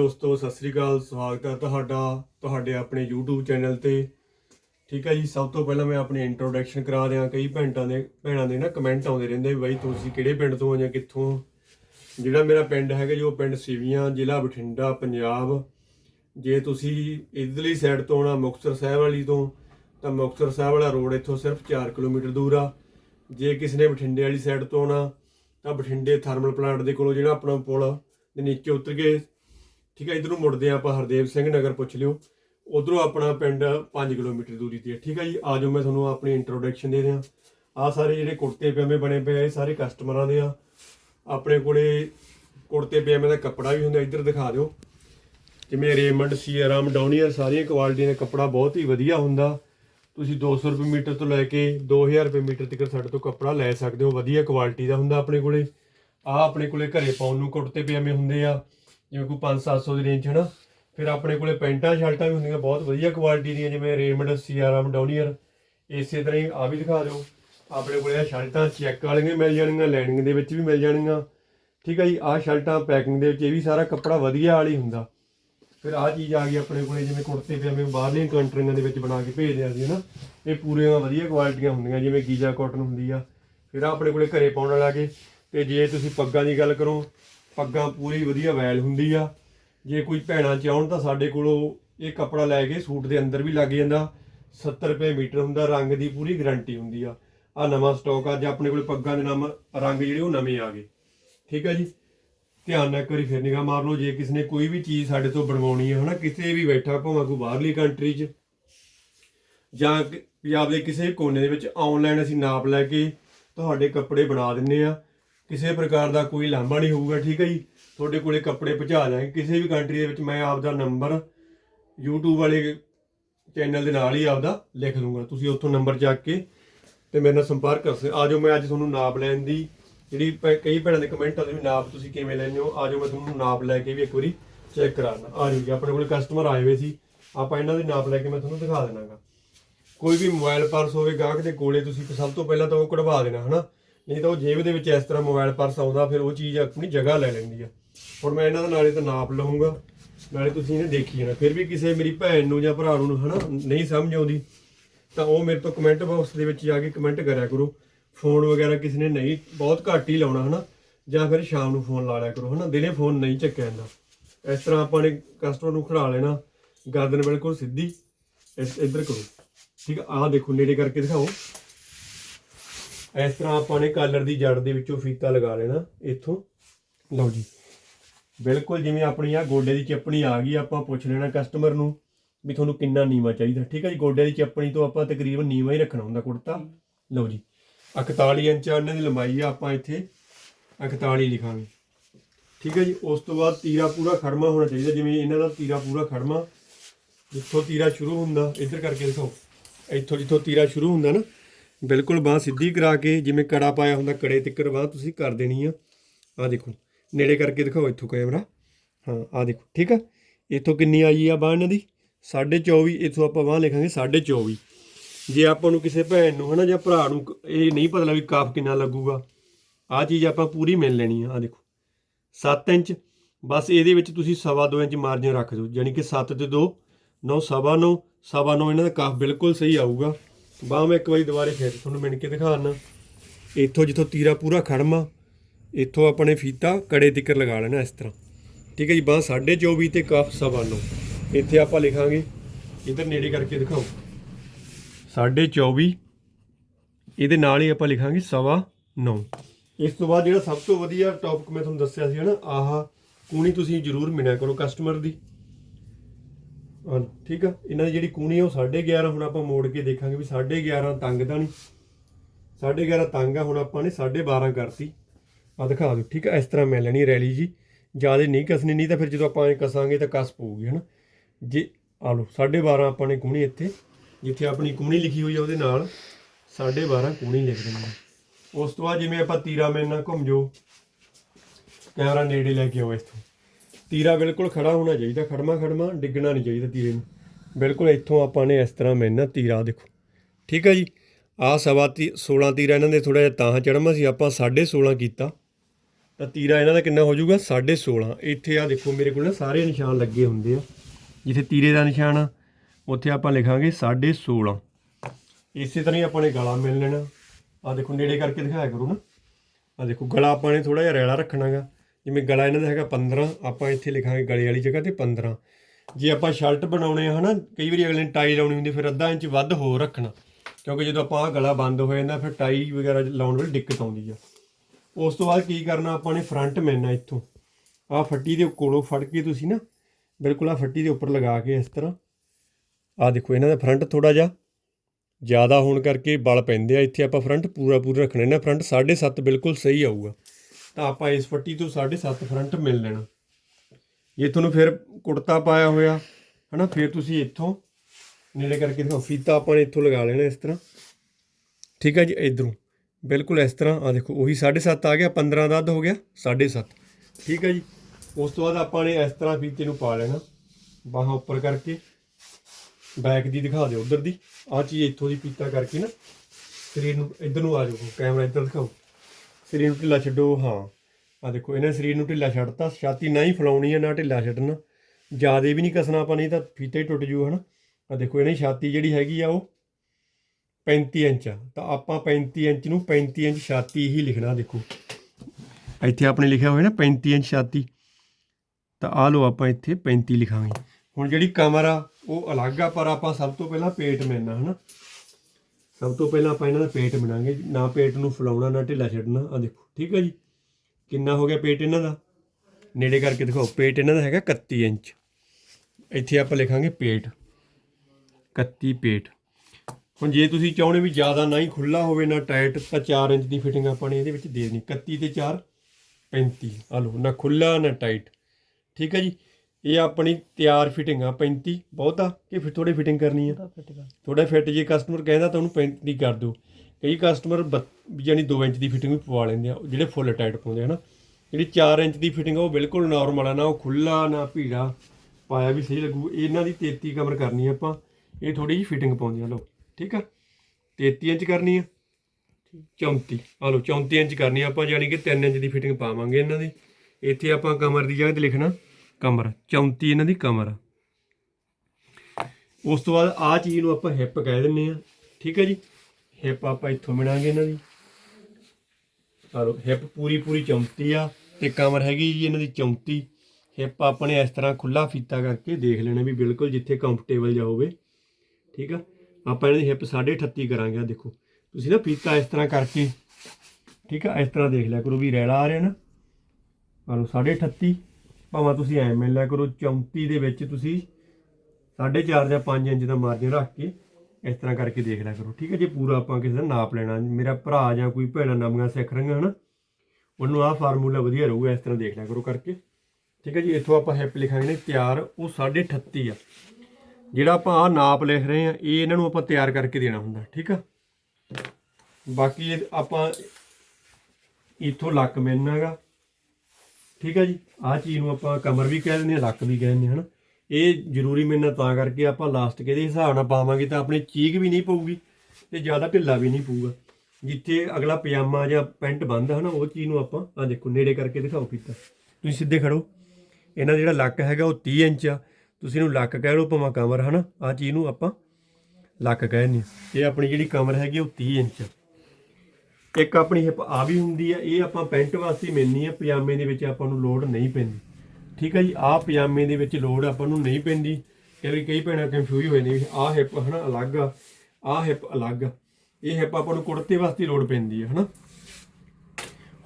ਦੋਸਤੋ, ਸਤਿ ਸ੍ਰੀ ਅਕਾਲ, ਸਵਾਗਤ ਹੈ ਤੁਹਾਡਾ, ਤੁਹਾਡੇ ਆਪਣੇ YouTube ਚੈਨਲ ਤੇ। ਠੀਕ ਹੈ ਜੀ, ਸਭ ਤੋਂ ਪਹਿਲਾਂ ਮੈਂ ਆਪਣੀ ਇੰਟਰੋਡਕਸ਼ਨ ਕਰਾ ਰਿਹਾ ਕਈ ਭੈਣਾਂ ਦੇ ਭੈਣਾਂ ਦੇ ਨਾ ਕਮੈਂਟ ਆਉਂਦੇ ਰਹਿੰਦੇ ਵੀ ਬਾਈ ਤੁਸੀਂ ਕਿਹੜੇ ਪਿੰਡ ਤੋਂ ਹੋ ਜਾਂ ਕਿੱਥੋਂ? ਜਿਹੜਾ ਮੇਰਾ ਪਿੰਡ ਹੈਗਾ ਜੋ ਪਿੰਡ ਸਿਵੀਆਂ, ਜ਼ਿਲ੍ਹਾ ਬਠਿੰਡਾ, ਪੰਜਾਬ। ਜੇ ਤੁਸੀਂ ਇਧਰਲੀ ਸਾਈਡ ਤੋਂ ਆਉਣਾ, ਮੁਕਤਸਰ ਸਾਹਿਬ ਵਾਲੀ ਤੋਂ, ਤਾਂ ਮੁਕਤਸਰ ਸਾਹਿਬ ਵਾਲਾ ਰੋਡ ਇੱਥੋਂ ਸਿਰਫ 4 ਕਿਲੋਮੀਟਰ ਦੂਰ ਆ। ਜੇ ਕਿਸੇ ਨੇ ਬਠਿੰਡੇ ਵਾਲੀ ਸਾਈਡ ਤੋਂ ਆਉਣਾ, ਤਾਂ ਬਠਿੰਡੇ ਥਰਮਲ ਪਲਾਂਟ ਦੇ ਕੋਲੋਂ ਜਿਹੜਾ ਆਪਣਾ ਪੁਲ ਦੇ ਨੀਚੇ ਉਤਰ ਕੇ ਠੀਕ ਹੈ, ਇਧਰ ਮੁੜਦੇ ਹਾਂ ਆਪਾਂ ਹਰਦੇਵ ਸਿੰਘ ਨਗਰ ਪੁੱਛ ਲਿਓ। ਉਧਰੋਂ ਆਪਣਾ ਪਿੰਡ 5 ਕਿਲੋਮੀਟਰ ਦੂਰੀ ਤੇ ਹੈ, ਠੀਕ ਹੈ ਜੀ। ਆਜੋ ਮੈਂ ਤੁਹਾਨੂੰ ਆਪਣੀ ਇੰਟਰੋਡਕਸ਼ਨ ਦੇ ਰਿਹਾ ਆ ਸਾਰੇ ਜਿਹੜੇ ਕੁੜਤੇ ਪਜਾਮੇ ਬਣੇ ਪਏ ਆ, ਇਹ ਸਾਰੇ ਕਸਟਮਰਾਂ ਦੇ ਆ। ਆਪਣੇ ਕੋਲੇ ਕੁੜਤੇ ਪਜਾਮੇ ਦਾ ਕੱਪੜਾ ਵੀ ਹੁੰਦਾ, ਇੱਧਰ ਦਿਖਾ ਦਿਓ। ਜਿਵੇਂ ਰੇਮੰਡ ਸੀਆਰਾਮ ਡਾਊਨੀਅਰ ਸਾਰੀਆਂ ਕੁਆਲਿਟੀਆਂ ਦਾ ਕੱਪੜਾ ਬਹੁਤ ਹੀ ਵਧੀਆ ਹੁੰਦਾ। ਤੁਸੀਂ 200 ਰੁਪਏ ਮੀਟਰ ਤੋਂ ਲੈ ਕੇ 2000 ਰੁਪਏ ਮੀਟਰ ਤੱਕ ਸਾਡੇ ਤੋਂ ਕੱਪੜਾ ਲੈ ਸਕਦੇ ਹੋ, ਵਧੀਆ ਕੁਆਲਿਟੀ ਦਾ ਹੁੰਦਾ ਆਪਣੇ ਕੋਲੇ। ਆ ਆਪਣੇ ਕੋਲੇ ਘਰੇ ਪਾਉਣ ਨੂੰ ਕੁੜਤੇ ਪਜਾਮੇ ਹੁੰਦੇ ਆ। ਜਿਵੇਂ ਕੋਈ 5-700 ਦੀ ਰੇਂਜ ਹੈ ਨਾ, ਫਿਰ ਆਪਣੇ ਕੋਲੇ ਪੈਂਟਾਂ ਸ਼ਰਟਾਂ ਵੀ ਹੁੰਦੀਆਂ, ਬਹੁਤ ਵਧੀਆ ਕੁਆਲਿਟੀ ਦੀਆਂ, ਜਿਵੇਂ ਰੇਮੰਡ ਸੀਆਰਾਮ ਡਾਊਨੀਅਰ ਇਸੇ ਤਰ੍ਹਾਂ ਹੀ ਆ ਵੀ ਦਿਖਾ ਦਿਓ। ਆਪਣੇ ਕੋਲੇ ਆ ਸ਼ਰਟਾਂ, ਚੈੱਕ ਵਾਲੀਆਂ ਵੀ ਮਿਲ ਜਾਣਗੀਆਂ ਲਾਈਨਿੰਗ ਦੇ ਵਿੱਚ ਵੀ ਮਿਲ ਜਾਣਗੀਆਂ। ਠੀਕ ਹੈ ਜੀ, ਆਹ ਸ਼ਰਟਾਂ ਪੈਕਿੰਗ ਦੇ ਵਿੱਚ, ਇਹ ਵੀ ਸਾਰਾ ਕੱਪੜਾ ਵਧੀਆ ਵਾਲੀ ਹੁੰਦਾ। ਫਿਰ ਆਹ ਚੀਜ਼ ਆ ਗਈ ਆਪਣੇ ਕੋਲੇ, ਜਿਵੇਂ ਕੁੜਤੇ, ਪਜਾਮੇ ਬਾਹਰਲੀਆਂ ਕੰਟਰੀਆਂ ਦੇ ਵਿੱਚ ਬਣਾ ਕੇ ਭੇਜਦੇ ਆ ਅਸੀਂ, ਹਨਾ। ਇਹ ਪੂਰੀਆਂ ਵਧੀਆ ਕੁਆਲਿਟੀਆਂ ਹੁੰਦੀਆਂ, ਜਿਵੇਂ ਗੀਜਾ ਕਾਟਨ ਹੁੰਦੀ ਆ। ਫਿਰ ਆਹ ਆਪਣੇ ਕੋਲੇ ਘਰੇ ਪਾਉਣ ਵਾਲਾ ਕੇ ਤੇ ਜੇ ਤੁਸੀਂ ਪੱਗਾਂ ਦੀ ਗੱਲ ਕਰੋ ਪੱਗਾਂ ਪੂਰੀ ਵਧੀਆ ਵੈਲ ਹੁੰਦੀ ਆ। ਜੇ ਕੋਈ ਭੈਣਾਂ ਚਾਹਣ ਤਾਂ ਸਾਡੇ ਕੋਲੋਂ ਇਹ ਕੱਪੜਾ ਲੈ ਕੇ ਸੂਟ ਦੇ ਅੰਦਰ ਵੀ ਲੱਗ ਜਾਂਦਾ। 70 ਰੁਪਏ ਮੀਟਰ ਹੁੰਦਾ, ਰੰਗ ਦੀ ਪੂਰੀ ਗਾਰੰਟੀ ਹੁੰਦੀ ਆ। ਆ ਨਵਾਂ ਸਟਾਕ ਅੱਜ ਆਪਣੇ ਕੋਲ ਪੱਗਾਂ ਦੇ ਨਾਮ ਰੰਗ ਜਿਹੜੇ ਉਹ ਨਵੇਂ ਆ ਗਏ। ਠੀਕ ਆ ਜੀ? ਧਿਆਨ ਨਾਲ ਇੱਕ ਵਾਰੀ ਫਿਰ ਨਿਗਾਹ ਮਾਰ ਲਓ, ਜੇ ਕਿਸੇ ਨੇ ਕੋਈ ਵੀ ਚੀਜ਼ ਸਾਡੇ ਤੋਂ ਬਣਵਾਉਣੀ ਹੈ ਹਨਾ ਕਿਸੇ ਵੀ ਬੈਠਾ, ਭਾਵੇਂ ਕੋਈ ਬਾਹਰਲੀ ਕੰਟਰੀ 'ਚ, ਜਾਂ ਪੰਜਾਬ ਦੇ ਕਿਸੇ ਕੋਨੇ ਦੇ ਵਿੱਚ ਆਨਲਾਈਨ ਅਸੀਂ ਨਾਪ ਲੈ ਕੇ ਤੁਹਾਡੇ ਕੱਪੜੇ ਬਣਾ ਦਿੰਨੇ ਆ। ਕਿਸੇ ਪ੍ਰਕਾਰ ਦਾ ਕੋਈ ਲਾਂਭਾ ਨਹੀਂ ਹੋਊਗਾ, ਠੀਕ ਹੈ ਜੀ? ਤੁਹਾਡੇ ਕੋਲੇ ਕੱਪੜੇ ਪਹੁੰਚਾ ਦਾਂਗੇ। ਕਿਸੇ ਵੀ ਕੰਟਰੀ ਦੇ ਵਿੱਚ ਮੈਂ ਆਪਦਾ ਨੰਬਰ YouTube ਵਾਲੇ ਚੈਨਲ ਦੇ ਨਾਲ ਹੀ ਆਪਦਾ ਲਿਖ ਦੂੰਗਾ। ਤੁਸੀਂ ਉੱਥੋਂ ਨੰਬਰ ਚੱਕ ਕੇ ਤੇ ਮੇਰੇ ਨਾਲ ਸੰਪਰਕ ਕਰ ਸਕਦੇ ਆਜੋ ਮੈਂ ਅੱਜ ਤੁਹਾਨੂੰ ਨਾਪ ਲੈਣ ਦੀ ਜਿਹੜੀ ਭੈ- ਕਈ ਭੈਣਾਂ ਦੇ ਕਮੈਂਟ ਆਉਂਦੇ ਵੀ ਨਾਪ ਤੁਸੀਂ ਕਿਵੇਂ ਲੈਂਦੇ ਹੋ? ਆਜੋ ਮੈਂ ਤੁਹਾਨੂੰ ਨਾਪ ਲੈ ਕੇ ਵੀ ਇੱਕ ਵਾਰੀ ਚੈੱਕ ਕਰਾਉਣਾ ਆਜੋ ਜੀ, ਆਪਣੇ ਕੋਲੇ ਕਸਟਮਰ ਆਏ ਹੋਏ ਸੀ। ਆਪਾਂ ਇਹਨਾਂ ਦੇ ਨਾਪ ਲੈ ਕੇ ਮੈਂ ਤੁਹਾਨੂੰ ਦਿਖਾ ਦੇਣਾਗਾ ਕੋਈ ਵੀ ਮੋਬਾਈਲ ਪਰਸ ਹੋਵੇ, ਗਾਹਕ ਦੇ ਕੋਲੇ ਤੁਸੀਂ ਸਭ ਤੋਂ ਪਹਿਲਾਂ ਤਾਂ ਉਹ ਕਢਵਾ ਦੇਣਾ, ਹਨਾ? ਨਹੀਂ ਤਾਂ ਉਹ ਜੇਬ ਦੇ ਵਿੱਚ ਇਸ ਤਰ੍ਹਾਂ ਮੋਬਾਈਲ ਪਰਸ ਆਉਂਦਾ, ਫਿਰ ਉਹ ਚੀਜ਼ ਆਪਣੀ ਜਗ੍ਹਾ ਲੈ ਲੈਂਦੀ ਆ। ਹੁਣ ਮੈਂ ਇਹਨਾਂ ਦਾ ਨਾਲੇ ਤਾਂ ਨਾਪ ਲਵਾਂਗਾ ਨਾਲੇ ਤੁਸੀਂ ਇਹਨੇ ਦੇਖੀ ਜਾਣਾ। ਫਿਰ ਵੀ ਕਿਸੇ ਮੇਰੀ ਭੈਣ ਨੂੰ ਜਾਂ ਭਰਾ ਨੂੰ ਹਨਾ, ਨਹੀਂ ਸਮਝ ਆਉਂਦੀ, ਤਾਂ ਉਹ ਮੇਰੇ ਤੋਂ ਕਮੈਂਟ ਬਾਕਸ ਦੇ ਵਿੱਚ ਜਾ ਕੇ ਕਮੈਂਟ ਕਰਿਆ ਕਰੋ। ਫੋਨ ਵਗੈਰਾ ਕਿਸੇ ਨੇ ਨਹੀਂ, ਬਹੁਤ ਘੱਟ ਹੀ ਲਾਉਣਾ ਹਨਾ। ਜਾਂ ਫਿਰ ਸ਼ਾਮ ਨੂੰ ਫੋਨ ਲਾ ਲਿਆ ਕਰੋ ਹਨਾ, ਦਿਨੇ ਫੋਨ ਨਹੀਂ ਚੱਕਿਆ ਜਾਂਦਾ। ਇਸ ਤਰ੍ਹਾਂ ਆਪਾਂ ਨੇ ਕਸਟਮਰ ਨੂੰ ਖੜਾ ਲੈਣਾ ਗਰਦਨ ਬਿਲਕੁਲ ਸਿੱਧੀ ਇਸ ਇੱਧਰ ਕਰੋ। ਠੀਕ ਆ, ਆਹ ਦੇਖੋ, ਨੇੜੇ ਕਰਕੇ ਦਿਖਾਓ। ਇਸ ਤਰ੍ਹਾਂ ਆਪਾਂ ਨੇ ਕਾਲਰ ਦੀ ਜੜ ਦੇ ਵਿੱਚੋਂ ਫੀਤਾ ਲਗਾ ਲੈਣਾ, ਇੱਥੋਂ। ਲਓ ਜੀ। ਬਿਲਕੁਲ ਜਿਵੇਂ ਆਪਣੀ ਆ ਗੋਡੇ ਦੀ ਚੱਪਣੀ ਆ ਗਈ, ਆਪਾਂ ਪੁੱਛ ਲੈਣਾ ਕਸਟਮਰ ਨੂੰ ਵੀ ਤੁਹਾਨੂੰ ਕਿੰਨਾ ਨੀਵਾ ਚਾਹੀਦਾ। ਠੀਕ ਹੈ ਜੀ, ਗੋਡੇ ਦੀ ਚੱਪਣੀ ਤੋਂ ਆਪਾਂ ਤਕਰੀਬਨ ਨੀਵਾ ਹੀ ਰੱਖਣਾ ਹੁੰਦਾ ਕੁੜਤਾ। ਲਓ ਜੀ 41 ਇੰਚ ਆ, ਇਹਨਾਂ ਦੀ ਲੰਬਾਈ ਆ, ਆਪਾਂ ਇੱਥੇ 41 ਲਿਖਾਂਗੇ। ਠੀਕ ਹੈ ਜੀ, ਉਸ ਤੋਂ ਬਾਅਦ ਤੀਰਾ ਪੂਰਾ ਖੜਮਾ ਹੋਣਾ ਚਾਹੀਦਾ, ਜਿਵੇਂ ਇਹਨਾਂ ਦਾ ਤੀਰਾ ਪੂਰਾ ਖੜਮਾ, ਜਿੱਥੋਂ ਤੀਰਾ ਸ਼ੁਰੂ ਹੁੰਦਾ, ਇੱਧਰ ਕਰਕੇ ਦਿਖਾਓ। ਇੱਥੋਂ ਜਿੱਥੋਂ ਤੀਰਾ ਸ਼ੁਰੂ ਹੁੰਦਾ ਨਾ ਬਿਲਕੁਲ ਬਾਹ ਸਿੱਧੀ ਕਰਾ ਕੇ, ਜਿਵੇਂ ਕੜਾ ਪਾਇਆ ਹੁੰਦਾ, ਕੜੇ ਤਿੱਕਰ ਬਾਹ ਤੁਸੀਂ ਕਰ ਦੇਣੀ ਆ। ਆ ਦੇਖੋ, ਨੇੜੇ ਕਰਕੇ ਦਿਖਾਓ ਇੱਥੋਂ ਕੈਮਰਾ। ਹਾਂ ਆ ਦੇਖੋ, ਠੀਕ ਆ? ਇੱਥੋਂ ਕਿੰਨੀ ਆਈ ਆ ਬਾਹ ਇਹਨਾਂ ਦੀ? 24.5 ਇੱਥੋਂ ਆਪਾਂ ਬਾਹ ਲਿਖਾਂਗੇ 24.5 ਜੇ ਆਪਾਂ ਨੂੰ ਕਿਸੇ ਭੈਣ ਨੂੰ, ਹਨਾ, ਜਾਂ ਭਰਾ ਨੂੰ ਇਹ ਨਹੀਂ ਪਤਾ ਵੀ ਕਾਫ ਕਿੰਨਾ ਲੱਗੂਗਾ ਆ ਚੀਜ਼ ਆਪਾਂ ਪੂਰੀ ਮਿਲ ਲੈਣੀ ਆ ਆ ਦੇਖੋ। 7 ਇੰਚ, ਬਸ ਇਹਦੇ ਵਿੱਚ ਤੁਸੀਂ ਸਵਾ 2 ਇੰਚ ਮਾਰਜਨ ਰੱਖ ਦਿਓ ਯਾਨੀ ਕਿ 7 ਤੇ 2 9 ਸਵਾ 9 ਸਵਾ 9 ਇਹਨਾਂ ਦਾ ਕਾਫ ਬਿਲਕੁਲ ਸਹੀ ਆਊਗਾ। ਬਾਹ ਮੈਂ ਇੱਕ ਵਾਰੀ ਦੁਬਾਰੇ ਫਿਰ ਤੁਹਾਨੂੰ ਮਿਣ ਕੇ ਦਿਖਾਣਾ ਇੱਥੋਂ ਜਿੱਥੋਂ ਤੀਰਾ ਪੂਰਾ ਖੜਮਾ ਇੱਥੋਂ ਆਪਣੇ ਫੀਤਾ ਕੜੇ ਤਿੱਕਰ ਲਗਾ ਲੈਣਾ ਇਸ ਤਰ੍ਹਾਂ। ਠੀਕ ਹੈ ਜੀ, ਬਾਹ 24.5 ਤੇ ਕਾਫ ਸਵਾ 9 ਇੱਥੇ ਆਪਾਂ ਲਿਖਾਂਗੇ। ਇਧਰ ਨੇੜੇ ਕਰਕੇ ਦਿਖਾਓ। 24.5 ਇਹਦੇ ਨਾਲ ਹੀ ਆਪਾਂ ਲਿਖਾਂਗੇ ਸਵਾ 9 ਇਸ ਤੋਂ ਬਾਅਦ ਜਿਹੜਾ ਸਭ ਤੋਂ ਵਧੀਆ ਟੌਪਿਕ ਮੈਂ ਤੁਹਾਨੂੰ ਦੱਸਿਆ ਸੀ ਹਨਾ, ਆਹ ਕੂਣੀ ਤੁਸੀਂ ਜ਼ਰੂਰ ਮਿਣਿਆ ਕਰੋ ਕਸਟਮਰ ਦੀ। ਹਾਂ, ਠੀਕ ਆ। ਇਹਨਾਂ ਦੀ ਜਿਹੜੀ ਕੂਣੀ ਆ, ਉਹ 11.5 ਹੁਣ ਆਪਾਂ ਮੋੜ ਕੇ ਦੇਖਾਂਗੇ ਵੀ 11.5 ਤੰਗ ਤਾਂ ਨਹੀਂ। 11.5 ਤੰਗ ਆ, ਹੁਣ ਆਪਾਂ ਨੇ 12.5 ਕਰਤੀ। ਆ ਦਿਖਾ ਦਿਓ, ਠੀਕ ਆ, ਇਸ ਤਰ੍ਹਾਂ ਮਿਲ ਲੈਣੀ ਰੈਲੀ ਜੀ। ਜ਼ਿਆਦਾ ਨਹੀਂ ਕਸਣੀ, ਨਹੀਂ ਤਾਂ ਫਿਰ ਜਦੋਂ ਆਪਾਂ ਕਸਾਂਗੇ ਤਾਂ ਕਸ ਪਊਗੀ, ਹਨਾ। ਜੇ ਆ ਲਓ 12.5 ਆਪਾਂ ਨੇ ਕੂਣੀ ਇੱਥੇ, ਜਿੱਥੇ ਆਪਣੀ ਕੂਣੀ ਲਿਖੀ ਹੋਈ ਆ ਉਹਦੇ ਨਾਲ 12.5 ਕੂਣੀ ਲਿਖ ਦੇਣੀ ਉਸ ਤੋਂ ਬਾਅਦ ਜਿਵੇਂ ਆਪਾਂ ਤੀਰਾ ਮੇਰੇ ਨਾਲ ਘੁੰਮ ਜਾਓ। ਕੈਮਰਾ ਨੇੜੇ ਲੈ ਕੇ ਆਓ ਇੱਥੋਂ। ਤੀਰਾ ਬਿਲਕੁਲ ਖੜਾ ਹੋਣਾ ਚਾਹੀਦਾ, ਖੜਮਾ ਖੜਮਾ, ਡਿੱਗਣਾ ਨਹੀਂ ਚਾਹੀਦਾ ਤੀਰੇ ਨੂੰ। ਬਿਲਕੁਲ ਇੱਥੋਂ ਆਪਾਂ ਨੇ ਇਸ ਤਰ੍ਹਾਂ ਮੈਨਾਂ ਤੀਰਾ ਦੇਖੋ। ਠੀਕ ਹੈ ਜੀ? ਆ ਸਵਾ ਤੀ 16 ਤੀਰਾ ਇਹਨਾਂ ਦੇ ਥੋੜਾ ਜਿਹਾ ਤਾਂ ਚੜਮਾ ਸੀ, ਆਪਾਂ 16.5 ਕੀਤਾ। ਤਾਂ ਤੀਰਾ ਇਹਨਾਂ ਦਾ ਕਿੰਨਾ ਹੋ ਜਾਊਗਾ? 16.5 ਇੱਥੇ ਆ ਦੇਖੋ, ਮੇਰੇ ਕੋਲ ਨਾ ਸਾਰੇ ਨਿਸ਼ਾਨ ਲੱਗੇ ਹੁੰਦੇ ਆ। ਜਿੱਥੇ ਤੀਰੇ ਦਾ ਨਿਸ਼ਾਨ ਆ, ਉੱਥੇ ਆਪਾਂ ਲਿਖਾਂਗੇ 16.5 ਇਸੇ ਤਰ੍ਹਾਂ ਹੀ ਆਪਾਂ ਨੇ ਗਲਾ ਮਿਲ ਲੈਣਾ। ਆ ਦੇਖੋ, ਨੇੜੇ ਕਰਕੇ ਦਿਖਾਇਆ ਕਰੋ ਨਾ। ਆ ਦੇਖੋ, ਗਲਾ ਆਪਾਂ ਨੇ ਥੋੜਾ ਜਿਹਾ ਰੈਲਾ ਰੱਖਣਾਗਾ। ਜਿਵੇਂ ਗਲਾ ਇਹਨਾਂ ਦਾ ਹੈਗਾ 15 ਆਪਾਂ ਇੱਥੇ ਲਿਖਾਂਗੇ ਗਲੇ ਵਾਲੀ ਜਗ੍ਹਾ ਤੇ 15 ਜੇ ਆਪਾਂ ਸ਼ਰਟ ਬਣਾਉਣੇ ਆ ਹਨਾ, ਕਈ ਵਾਰੀ ਅਗਲੇ ਨੇ ਟਾਈ ਲਾਉਣੀ ਹੁੰਦੀ, ਫਿਰ ਅੱਧਾ ਇੰਚ ਵੱਧ ਹੋਰ ਰੱਖਣਾ। ਕਿਉਂਕਿ ਜਦੋਂ ਆਪਾਂ ਆਹ ਗਲਾ ਬੰਦ ਹੋ ਜਾਂਦਾ, ਫਿਰ ਟਾਈ ਵਗੈਰਾ ਲਾਉਣ ਵੇਲੇ ਦਿੱਕਤ ਆਉਂਦੀ ਆ। ਉਸ ਤੋਂ ਬਾਅਦ ਕੀ ਕਰਨਾ, ਆਪਾਂ ਨੇ ਫਰੰਟ ਮੈਨਾ ਇੱਥੋਂ। ਆਹ ਫੱਟੀ ਦੇ ਕੋਲੋਂ ਫੜ ਕੇ ਤੁਸੀਂ ਨਾ, ਬਿਲਕੁਲ ਆ ਫੱਟੀ ਦੇ ਉੱਪਰ ਲਗਾ ਕੇ ਇਸ ਤਰ੍ਹਾਂ। ਆਹ ਦੇਖੋ, ਇਹਨਾਂ ਦਾ ਫਰੰਟ ਥੋੜਾ ਜਿਹਾ ਜ਼ਿਆਦਾ ਹੋਣ ਕਰਕੇ ਬਲ ਪੈਂਦੇ ਆ। ਇੱਥੇ ਆਪਾਂ ਫਰੰਟ ਪੂਰਾ ਪੂਰਾ ਰੱਖਣਾ। ਇਹਨਾਂ ਫਰੰਟ 7.5 ਬਿਲਕੁਲ ਸਹੀ ਆਊਗਾ। ਤਾਂ ਆਪਾਂ ਇਸ ਫੱਟੀ ਤੋਂ 7.5 ਫਰੰਟ ਮਿਲ ਲੈਣਾ। ਜੇ ਤੁਹਾਨੂੰ ਫਿਰ ਕੁੜਤਾ ਪਾਇਆ ਹੋਇਆ, ਹਨਾ, ਫਿਰ ਤੁਸੀਂ ਇੱਥੋਂ, ਨੇੜੇ ਕਰਕੇ ਦਿਖਾਓ, ਫੀਤਾ ਆਪਾਂ ਨੇ ਇੱਥੋਂ ਲਗਾ ਲੈਣਾ ਇਸ ਤਰ੍ਹਾਂ। ਠੀਕ ਹੈ ਜੀ, ਇਧਰੋਂ। ਬਿਲਕੁਲ ਇਸ ਤਰ੍ਹਾਂ ਆ ਦੇਖੋ, ਉਹੀ 7.5 ਆ ਗਿਆ 15 ਦਾ ਅੱਧ ਹੋ ਗਿਆ 7.5 ਠੀਕ ਹੈ ਜੀ, ਉਸ ਤੋਂ ਬਾਅਦ ਆਪਾਂ ਨੇ ਇਸ ਤਰ੍ਹਾਂ ਫੀਤੇ ਨੂੰ ਪਾ ਲੈਣਾ, ਬਾਹਾਂ ਉੱਪਰ ਕਰਕੇ। ਬੈਕ ਦੀ ਦਿਖਾ ਦਿਓ, ਉਧਰ ਦੀ। ਆ ਚੀਜ਼ ਇੱਥੋਂ ਦੀ ਪੀਤਾ ਕਰਕੇ ਨਾ ਸਰੀਰ ਨੂੰ ਇੱਧਰ ਨੂੰ ਆ ਜਾਓ, ਕੈਮਰਾ ਇੱਧਰ ਦਿਖਾਓ। ਸਰੀਰ ਨੂੰ ਢਿੱਲਾ ਛੱਡੋ, ਹਾਂ। ਆ ਦੇਖੋ, ਇਹਨੇ ਸਰੀਰ ਨੂੰ ਢਿੱਲਾ ਛੱਡਤਾ, ਛਾਤੀ ਨਾ ਹੀ ਫਲਾਉਣੀ ਹੈ, ਨਾ ਢਿੱਲਾ ਛੱਡਣਾ। ਜਿਆਦੇ ਵੀ ਨਹੀਂ ਕਸਣਾ ਆਪਾਂ, ਨਹੀਂ ਤਾਂ ਫੀਤਾ ਹੀ ਟੁੱਟ ਜੂ, ਹਨਾ। ਆ ਦੇਖੋ, ਇਹਨੇ ਛਾਤੀ ਜਿਹੜੀ ਹੈਗੀ ਆ, ਉਹ 35 ਇੰਚ ਆ। ਤਾਂ ਆਪਾਂ 35 ਇੰਚ ਨੂੰ 35 ਇੰਚ ਛਾਤੀ ਹੀ ਲਿਖਣਾ, ਦੇਖੋ। ਇੱਥੇ ਆਪਣੇ ਲਿਖਿਆ ਹੋਇਆ ਨਾ 35 ਇੰਚ ਛਾਤੀ। ਤਾਂ ਆ ਲਓ, ਆਪਾਂ ਇੱਥੇ 35 ਲਿਖਾਂਗੇ। ਹੁਣ ਜਿਹੜੀ ਕਮਰ ਆ, ਉਹ ਅਲੱਗ ਆ, ਪਰ ਆਪਾਂ ਸਭ ਤੋਂ ਪਹਿਲਾਂ ਪੇਟ ਮਿਲਣਾ, ਹਨਾ। ਸਭ ਤੋਂ ਪਹਿਲਾਂ ਆਪਾਂ ਇਹਨਾਂ ਦਾ ਪੇਟ ਮਿਣਾਂਗੇ ਨਾ ਪੇਟ ਨੂੰ ਫੁਲਾਉਣਾ, ਨਾ ਢਿੱਲਾ ਛੱਡਣਾ। ਆ ਦੇਖੋ, ਠੀਕ ਹੈ ਜੀ? ਕਿੰਨਾ ਹੋ ਗਿਆ ਪੇਟ ਇਹਨਾਂ ਦਾ? ਨੇੜੇ ਕਰਕੇ ਦਿਖਾਓ। ਪੇਟ ਇਹਨਾਂ ਦਾ ਹੈਗਾ 31 ਇੰਚ। ਇੱਥੇ ਆਪਾਂ ਲਿਖਾਂਗੇ ਪੇਟ। 31 ਪੇਟ। ਹੁਣ ਜੇ ਤੁਸੀਂ ਚਾਹੁੰਦੇ ਵੀ ਜ਼ਿਆਦਾ ਨਾ ਹੀ ਖੁੱਲਾ ਹੋਵੇ, ਨਾ ਟਾਈਟ, ਤਾਂ 4 ਇੰਚ ਦੀ ਫਿਟਿੰਗ ਆਪਾਂ ਨੇ ਇਹਦੇ ਵਿੱਚ ਦੇ ਦੇਣੀ। 31 ਤੇ 4 35 ਆ ਲਓ, ਨਾ ਖੁੱਲਾ ਨਾ ਟਾਈਟ। ਠੀਕ ਹੈ ਜੀ? ਇਹ ਆਪਣੀ ਤਿਆਰ ਫਿਟਿੰਗ ਆ 35 ਬਹੁਤਾ ਕਿ ਫਿਰ ਥੋੜੀ ਫਿਟਿੰਗ ਕਰਨੀ ਆ? ਥੋੜਾ ਫਿੱਟ ਜੇ ਕਸਟਮਰ ਕਹਿੰਦਾ ਤਾਂ ਉਹਨੂੰ 35 ਕਰ ਦਿਓ। ਕਈ ਕਸਟਮਰ ਯਾਨੀ 2 ਇੰਚ ਦੀ ਫਿਟਿੰਗ ਵੀ ਪਵਾ ਲੈਂਦੇ ਆ ਜਿਹੜੇ ਫੁੱਲ ਟਾਈਟ ਪਾਉਂਦੇ ਆ ਨਾ ਜਿਹੜੀ 4 ਇੰਚ ਦੀ ਫਿਟਿੰਗ ਆ ਉਹ ਬਿਲਕੁਲ ਨਾਰਮਲ ਆ ਨਾ ਉਹ ਖੁੱਲਾ ਨਾ ਭੀੜਾ ਪਾਇਆ ਵੀ ਸਹੀ ਲੱਗੂ। ਇਹਨਾਂ ਦੀ 33 ਕਮਰ ਕਰਨੀ ਆ ਆਪਾਂ। ਇਹ ਥੋੜੀ ਜਿਹੀ ਫਿਟਿੰਗ ਪਾਉਂਦੀ ਆ ਲਓ ਠੀਕ ਆ? 33 ਇੰਚ ਕਰਨੀ ਆ। 34 ਆ ਲਓ 34 ਇੰਚ ਕਰਨੀ ਆ ਆਪਾਂ ਯਾਨੀ ਕਿ 3 ਇੰਚ ਦੀ ਫਿਟਿੰਗ ਪਾਵਾਂਗੇ ਇਹਨਾਂ ਦੀ। ਇੱਥੇ ਆਪਾਂ ਕਮਰ ਦੀ ਜਗ੍ਹਾ ਤੇ ਲਿਖਣਾ। ਕਮਰ 34 ਇਹਨਾਂ ਦੀ ਕਮਰ। ਆ ਉਸ ਤੋਂ ਬਾਅਦ ਆ ਚੀਜ਼ ਨੂੰ ਆਪਾਂ ਹਿੱਪ ਕਹਿ ਦਿੰਨੇ ਆ ਠੀਕ ਹੈ ਜੀ? ਹਿੱਪ ਆਪਾਂ ਇੱਥੋਂ ਮਿਣਾਂਗੇ ਇਹਨਾਂ ਦੀ। ਆ ਹਿੱਪ ਪੂਰੀ ਪੂਰੀ 34 ਆ ਤੇ ਕਮਰ ਹੈਗੀ ਜੀ ਇਹਨਾਂ ਦੀ 34 ਹਿੱਪ ਆਪਣੇ ਇਸ ਤਰ੍ਹਾਂ ਖੁੱਲਾ ਫੀਤਾ ਕਰਕੇ ਦੇਖ ਲੈਣਾ ਵੀ ਬਿਲਕੁਲ ਜਿੱਥੇ ਕੰਫਰਟੇਬਲ ਜਾ ਹੋਵੇ। ਠੀਕ ਆ? ਆਪਾਂ ਇਹਨਾਂ ਦੀ ਹਿੱਪ 38 ਕਰਾਂਗੇ ਆ ਦੇਖੋ। ਤੁਸੀਂ ਨਾ ਫੀਤਾ ਇਸ ਤਰ੍ਹਾਂ ਕਰਕੇ, ਠੀਕ ਆ? ਇਸ ਤਰ੍ਹਾਂ ਦੇਖ ਲਿਆ ਕਰੋ ਵੀ ਰੈਲਾ ਆ ਰਿਹਾ ਨਾ। ਆ ਲਓ 38 ਭਾਵੇਂ ਤੁਸੀਂ ਐ ਮਿਲ ਲਿਆ ਕਰੋ 34 ਦੇ ਵਿੱਚ ਤੁਸੀਂ 4.5 ਜਾਂ 5 ਇੰਚ ਦਾ ਮਾਰਜਨ ਰੱਖ ਕੇ ਇਸ ਤਰ੍ਹਾਂ ਕਰਕੇ ਦੇਖ ਲਿਆ ਕਰੋ। ਠੀਕ ਹੈ ਜੇ, ਪੂਰਾ ਆਪਾਂ ਕਿਸੇ ਦਾ ਨਾਪ ਲੈਣਾ। ਮੇਰਾ ਭਰਾ ਜਾਂ ਕੋਈ ਭੈਣਾ ਨਵੀਆਂ ਸਿੱਖ ਰਹੀਆਂ ਹਨਾ, ਉਹਨੂੰ ਆਹ ਫਾਰਮੂਲਾ ਵਧੀਆ ਰਹੂਗਾ, ਇਸ ਤਰ੍ਹਾਂ ਦੇਖ ਲਿਆ ਕਰੋ ਕਰਕੇ। ਠੀਕ ਹੈ ਜੀ, ਇੱਥੋਂ ਆਪਾਂ ਹਿੱਪ ਲਿਖਾਂਗੇ ਨੇ, ਤਿਆਰ, ਉਹ 38 ਆ। ਜਿਹੜਾ ਆਪਾਂ ਆਹ ਨਾਪ ਲਿਖ ਰਹੇ ਆ ਇਹ ਇਹਨਾਂ ਨੂੰ ਆਪਾਂ ਤਿਆਰ ਕਰਕੇ ਦੇਣਾ ਹੁੰਦਾ, ਠੀਕ ਆ? ਬਾਕੀ ਆਪਾਂ ਇੱਥੋਂ ਲੱਕ ਮਿਲਣਾਗਾ। ਠੀਕ ਹੈ ਜੀ? ਆਹ ਚੀਜ਼ ਨੂੰ ਆਪਾਂ ਕਮਰ ਵੀ ਕਹਿ ਦਿੰਦੇ ਹਾਂ ਲੱਕ ਵੀ ਕਹਿ ਦਿੰਦੇ ਹਾਂ ਹਨਾ? ਇਹ ਜ਼ਰੂਰੀ ਮਿਹਨਤ ਤਾਂ ਕਰਕੇ ਆਪਾਂ ਲਾਸਟਿਕ ਇਹਦੇ ਹਿਸਾਬ ਨਾਲ ਪਾਵਾਂਗੇ ਤਾਂ ਆਪਣੇ ਚੀਕ ਵੀ ਨਹੀਂ ਪਊਗੀ ਤੇ ਜ਼ਿਆਦਾ ਢਿੱਲਾ ਵੀ ਨਹੀਂ ਪਊਗਾ। ਜਿੱਥੇ ਅਗਲਾ ਪਜਾਮਾ ਜਾਂ ਪੈਂਟ ਬੰਨਦਾ ਹਨਾ, ਉਹ ਚੀਜ਼ ਨੂੰ ਆਪਾਂ ਆ ਦੇਖੋ, ਨੇੜੇ ਕਰਕੇ ਦਿਖਾਓ ਕੀਤਾ। ਤੁਸੀਂ ਸਿੱਧੇ ਖੜੋ। ਇਹਨਾਂ ਦਾ ਜਿਹੜਾ ਲੱਕ ਹੈਗਾ ਉਹ 30 ਇੰਚ ਆ। ਤੁਸੀਂ ਇਹਨੂੰ ਲੱਕ ਕਹਿ ਲਓ, ਭਾਵੇਂ ਕਮਰ, ਹਨਾ? ਆ ਚੀਜ਼ ਨੂੰ ਆਪਾਂ ਲੱਕ ਕਹਿੰਦੇ ਹਾਂ ਇਹ ਆਪਣੀ ਜਿਹੜੀ ਕਮਰ ਹੈਗੀ ਉਹ 30 ਇੰਚ ਆ। ਇੱਕ ਆਪਣੀ ਹਿੱਪ ਆ ਵੀ ਹੁੰਦੀ ਹੈ ਇਹ ਆਪਾਂ ਪੈਂਟ ਵਾਸਤੇ ਮਿਲਣੀ ਆ, ਪਜਾਮੇ ਦੇ ਵਿੱਚ ਆਪਾਂ ਨੂੰ ਲੋਡ ਨਹੀਂ ਪੈਂਦੀ। ਠੀਕ ਹੈ ਜੀ? ਆਹ ਪਜਾਮੇ ਦੇ ਵਿੱਚ ਲੋਡ ਆਪਾਂ ਨੂੰ ਨਹੀਂ ਪੈਂਦੀ। ਕਈ ਕਈ ਭੈਣਾਂ ਕਨਫਿਊਜ਼ ਹੋਏ ਨੇ ਵੀ ਆਹ ਹਿੱਪ ਹਨਾ ਅਲੱਗ ਆ, ਆਹ ਹਿੱਪ ਅਲੱਗ ਆ। ਇਹ ਹਿੱਪ ਆਪਾਂ ਨੂੰ ਕੁੜਤੇ ਵਾਸਤੇ ਲੋਡ ਪੈਂਦੀ ਹੈ ਹਨਾ?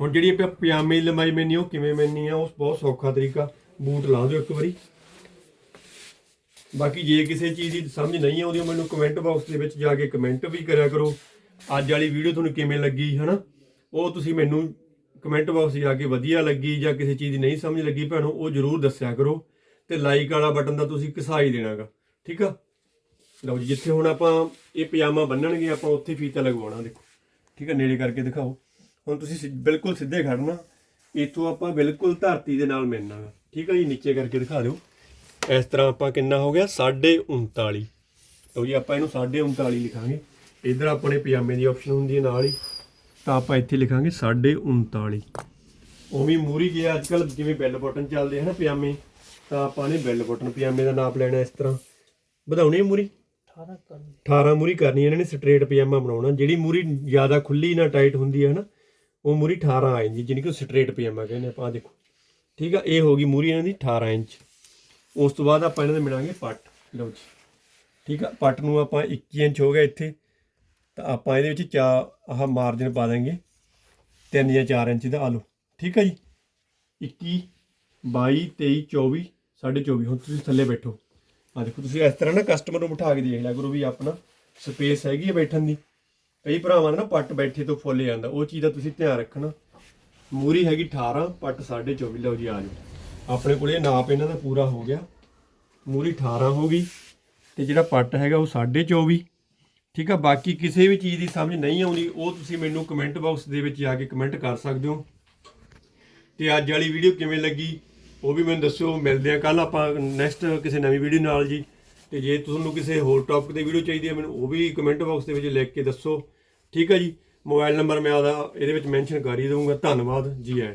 ਹੁਣ ਜਿਹੜੀ ਆਪਾਂ ਪਜਾਮੇ ਦੀ ਲੰਬਾਈ ਮੈਨੀ ਉਹ ਕਿਵੇਂ ਮੈਨੀ ਆ? ਉਹ ਬਹੁਤ ਸੌਖਾ ਤਰੀਕਾ, ਬੂਟ ਲਾ ਦਿਓ ਇੱਕ ਵਾਰੀ। ਬਾਕੀ ਜੇ ਕਿਸੇ ਚੀਜ਼ ਦੀ ਸਮਝ ਨਹੀਂ ਆਉਂਦੀ, ਉਹ ਮੈਨੂੰ ਕਮੈਂਟ ਬਾਕਸ ਦੇ ਵਿੱਚ ਜਾ ਕੇ ਕਮੈਂਟ ਵੀ ਕਰਿਆ ਕਰੋ। ਅੱਜ ਵਾਲੀ ਵੀਡੀਓ ਤੁਹਾਨੂੰ ਕਿਵੇਂ ਲੱਗੀ, ਹਨਾ? ਉਹ ਤੁਸੀਂ ਮੈਨੂੰ ਕਮੈਂਟ ਬਾਕਸ 'ਚ ਜਾ ਕੇ ਵਧੀਆ ਲੱਗੀ ਜਾਂ ਕਿਸੇ ਚੀਜ਼ ਦੀ ਨਹੀਂ ਸਮਝ ਲੱਗੀ ਭੈਣੋ, ਉਹ ਜਰੂਰ ਦੱਸਿਆ ਕਰੋ ਤੇ ਲਾਈਕ ਵਾਲਾ ਬਟਨ ਦਾ ਤੁਸੀਂ ਘਸਾਈ ਦੇਣਾਗਾ, ਠੀਕ ਆ? ਲਓ ਜੀ, ਜਿੱਥੇ ਹੁਣ ਆਪਾਂ ਇਹ ਪਜਾਮਾ ਬੰਨਣਗੇ, ਆਪਾਂ ਉੱਥੇ ਫੀਤਾ ਲਗਵਾਉਣਾ, ਦੇਖੋ। ਠੀਕ ਆ, ਨੇੜੇ ਕਰਕੇ ਦਿਖਾਓ। ਹੁਣ ਤੁਸੀਂ ਸਿ- ਬਿਲਕੁਲ ਸਿੱਧੇ ਖੜਨਾ, ਇੱਥੋਂ ਆਪਾਂ ਬਿਲਕੁਲ ਧਰਤੀ ਦੇ ਨਾਲ ਮਿਲਣਾਗਾ, ਠੀਕ ਆ ਜੀ? ਨੀਚੇ ਕਰਕੇ ਦਿਖਾ ਦਿਓ। ਇਸ ਤਰ੍ਹਾਂ ਆਪਾਂ ਕਿੰਨਾ ਹੋ ਗਿਆ? 39.5 ਲਓ ਜੀ, ਆਪਾਂ ਇਹਨੂੰ 39.5 ਲਿਖਾਂਗੇ। ਇਧਰ ਆਪਣੇ ਪਜਾਮੇ ਦੀ ਆਪਸ਼ਨ ਹੁੰਦੀ ਹੈ ਨਾਲ ਹੀ। ਤਾਂ ਆਪਾਂ ਇੱਥੇ ਲਿਖਾਂਗੇ 39.5 ਉਵੇਂ ਮੂਰੀ ਗਿਆ ਅੱਜ ਕੱਲ ਜਿਵੇਂ ਬੈਲ ਬਟਨ ਚੱਲਦੇ ਹਨ ਪਜਾਮੇ ਤਾਂ ਆਪਾਂ ਨੇ ਬੈਲ ਬਟਨ ਪਜਾਮੇ ਦਾ ਨਾਪ ਲੈਣਾ ਇਸ ਤਰ੍ਹਾਂ। ਵਧਾਉਣੀ ਮੂਰੀ? 18 ਕਰ 18 ਮੂਰੀ ਕਰਨੀ ਇਹਨਾਂ ਨੇ ਸਟ੍ਰੇਟ ਪਜਾਮਾ ਬਣਾਉਣਾ। ਜਿਹੜੀ ਮੂਰੀ ਜ਼ਿਆਦਾ ਖੁੱਲੀ ਨਾ ਟਾਈਟ ਹੁੰਦੀ ਹੈ ਨਾ ਉਹ ਮੂਰੀ 18 ਆ ਜਾਂਦੀ ਜਿਹਨੂੰ ਕਿ ਸਟ੍ਰੇਟ ਪਜਾਮਾ ਕਹਿੰਦੇ ਆਪਾਂ ਦੇਖੋ। ਠੀਕ ਆ ਇਹ ਹੋ ਗਈ ਮੂਰੀ ਇਹਨਾਂ ਦੀ 18 ਇੰਚ। ਉਸ ਤੋਂ ਬਾਅਦ ਆਪਾਂ ਇਹਨਾਂ ਦੇ ਮਿਲਾਂਗੇ ਪੱਟ। ਲਓ ਜੀ। ਠੀਕ ਆ ਪੱਟ ਨੂੰ ਆਪਾਂ 21 ਇੰਚ ਹੋ ਗਿਆ ਇੱਥੇ। ਤਾਂ ਆਪਾਂ ਇਹਦੇ ਵਿੱਚ ਚਾ ਆਹ ਮਾਰਜਨ ਪਾ ਦਾਂਗੇ 3 ਜਾਂ 4 ਇੰਚ ਦਾ ਆਲੂ। ਠੀਕ ਆ ਜੀ? 21 22 23 24 24.5 ਹੁਣ ਤੁਸੀਂ ਥੱਲੇ ਬੈਠੋ। ਆ ਦੇਖੋ, ਤੁਸੀਂ ਇਸ ਤਰ੍ਹਾਂ ਨਾ ਕਸਟਮਰ ਨੂੰ ਬਿਠਾ ਕੇ ਦੇਖ ਲਿਆ ਕਰੋ ਵੀ ਆਪਣਾ ਸਪੇਸ ਹੈਗੀ ਹੈ ਬੈਠਣ ਦੀ। ਕਈ ਭਰਾਵਾਂ ਦਾ ਨਾ ਪੱਟ ਬੈਠੇ ਤੋਂ ਫੁੱਲ ਜਾਂਦਾ। ਉਹ ਚੀਜ਼ ਦਾ ਤੁਸੀਂ ਧਿਆਨ ਰੱਖਣਾ। ਮੂਰੀ ਹੈਗੀ 18 ਪੱਟ 24.5 ਲਓ ਜੀ, ਆ ਜਾਓ। ਆਪਣੇ ਕੋਲ ਇਹ ਨਾਪ ਇਹਨਾਂ ਦਾ ਪੂਰਾ ਹੋ ਗਿਆ। ਮੂਰੀ 18 ਹੋ ਗਈ। ਤੇ ਜਿਹੜਾ ਪੱਟ ਹੈਗਾ ਉਹ 24.5 ਠੀਕ ਆ, ਬਾਕੀ ਕਿਸੇ ਵੀ ਚੀਜ਼ ਦੀ ਸਮਝ ਨਹੀਂ ਆਉਂਦੀ, ਉਹ ਤੁਸੀਂ ਮੈਨੂੰ ਕਮੈਂਟ ਬਾਕਸ ਦੇ ਵਿੱਚ ਜਾ ਕੇ ਕਮੈਂਟ ਕਰ ਸਕਦੇ ਹੋ। ਤੇ ਅੱਜ ਵਾਲੀ ਵੀਡੀਓ ਕਿਵੇਂ ਲੱਗੀ, ਉਹ ਵੀ ਮੈਨੂੰ ਦੱਸਿਓ। ਮਿਲਦੇ ਆ ਕੱਲ ਆਪਾਂ ਨੈਕਸਟ ਕਿਸੇ ਨਵੀਂ ਵੀਡੀਓ ਨਾਲ ਜੀ। ਤੇ ਜੇ ਤੁਹਾਨੂੰ ਕਿਸੇ ਹੋਰ ਟੌਪਿਕ ਤੇ ਵੀਡੀਓ ਚਾਹੀਦੀ ਹੈ, ਮੈਨੂੰ ਉਹ ਵੀ ਕਮੈਂਟ ਬਾਕਸ ਦੇ ਵਿੱਚ ਲਿਖ ਕੇ ਦੱਸੋ। ਠੀਕ ਆ ਜੀ ਮੋਬਾਈਲ ਨੰਬਰ ਮੈਂ ਆਦਾ ਇਹਦੇ ਵਿੱਚ ਮੈਂਸ਼ਨ ਕਰ ਹੀ ਦਊਂਗਾ। ਧੰਨਵਾਦ, ਜੀ ਆਇਆਂ